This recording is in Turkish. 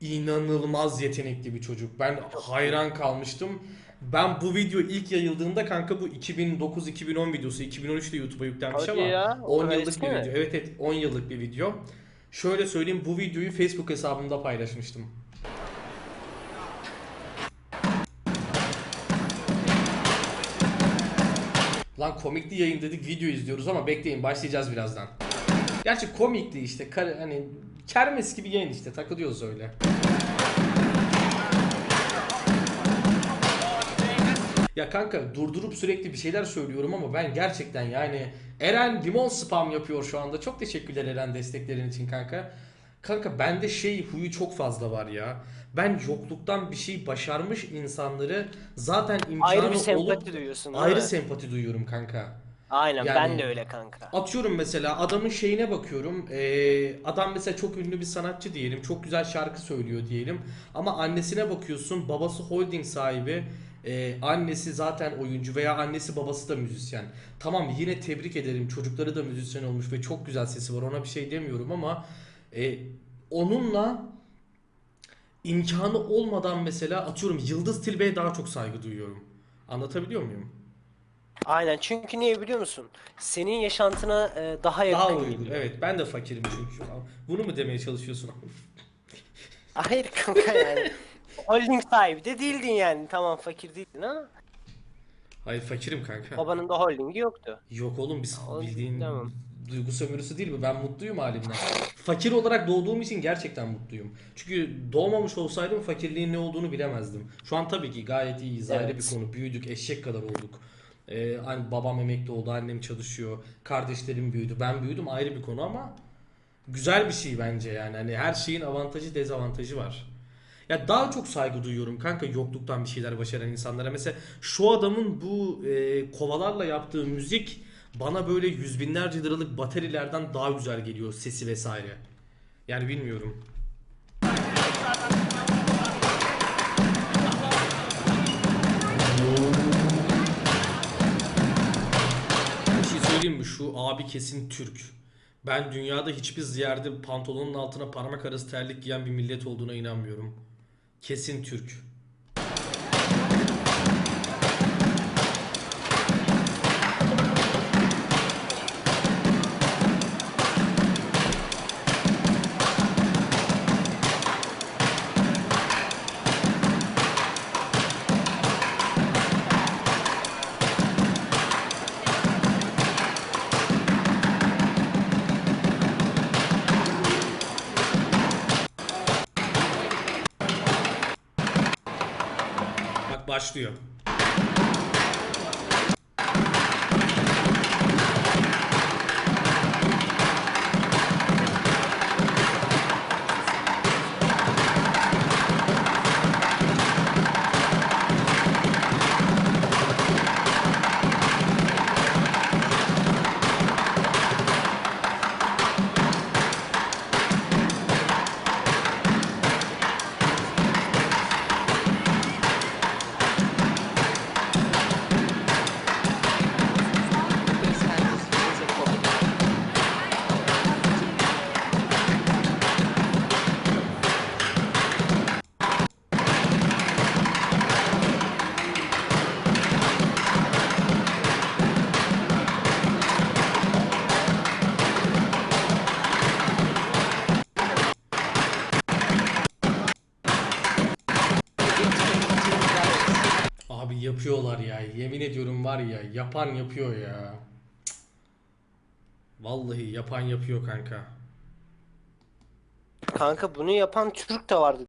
inanılmaz yetenekli bir çocuk. Ben hayran kalmıştım. Ben bu video ilk yayıldığında kanka bu 2009-2010 videosu 2013'te YouTube'a yüklenmiş Hadi ama ya, o 10 kadar yıllık bir mi? video. Evet evet 10 yıllık bir video. Şöyle söyleyeyim bu videoyu Facebook hesabımda paylaşmıştım. Lan komikli yayın dedik video izliyoruz ama bekleyin başlayacağız birazdan. Gerçi komikli işte kar- hani kermes gibi yayın işte takılıyoruz öyle. Ya kanka durdurup sürekli bir şeyler söylüyorum ama ben gerçekten yani Eren limon spam yapıyor şu anda. Çok teşekkürler Eren desteklerin için kanka. Kanka bende şey huyu çok fazla var ya. Ben yokluktan bir şey başarmış insanları zaten imkanı Ayrı bir sempati olup duyuyorsun ayrı mi? sempati duyuyorum kanka. Aynen Yani- ben de öyle kanka. Atıyorum mesela adamın şeyine bakıyorum. Ee, adam mesela çok ünlü bir sanatçı diyelim. Çok güzel şarkı söylüyor diyelim. Ama annesine bakıyorsun. Babası holding sahibi. ee, annesi zaten oyuncu veya annesi babası da müzisyen. Tamam yine tebrik ederim. Çocukları da müzisyen olmuş ve çok güzel sesi var. Ona bir şey demiyorum ama e, onunla imkanı olmadan mesela atıyorum Yıldız Tilbe'ye daha çok saygı duyuyorum. Anlatabiliyor muyum? Aynen çünkü niye biliyor musun? Senin yaşantına e, daha yakın Daha uygun. geliyor. Evet ben de fakirim çünkü. Bunu mu demeye çalışıyorsun? Hayır kanka yani. Holding sahibi de değildin yani. Tamam fakir değildin ama Hayır fakirim kanka. babanın da holdingi yoktu. Yok oğlum biz Oğlum, bildiğin tamam. duygu sömürüsü değil mi? Ben mutluyum halimden. Fakir olarak doğduğum için gerçekten mutluyum. Çünkü doğmamış olsaydım fakirliğin ne olduğunu bilemezdim. Şu an tabii ki gayet iyiyiz. Ayrı Evet. bir konu. Büyüdük, eşek kadar olduk. Ee, hani babam emekli oldu, annem çalışıyor. Kardeşlerim büyüdü. Ben büyüdüm ayrı bir konu ama güzel bir şey bence yani. Hani her şeyin avantajı, dezavantajı var. Ya daha çok saygı duyuyorum kanka yokluktan bir şeyler başaran insanlara. Mesela şu adamın bu e, kovalarla yaptığı müzik bana böyle yüz binlerce liralık baterilerden daha güzel geliyor sesi vesaire. Yani bilmiyorum. Abi kesin Türk. Ben dünyada hiçbir yerde pantolonun altına parmak arası terlik giyen bir millet olduğuna inanmıyorum. Kesin Türk. Başlıyor. Abi yapıyorlar ya. Yemin ediyorum var ya. Yapan yapıyor ya. Vallahi yapan yapıyor kanka. Kanka bunu yapan Türk de vardı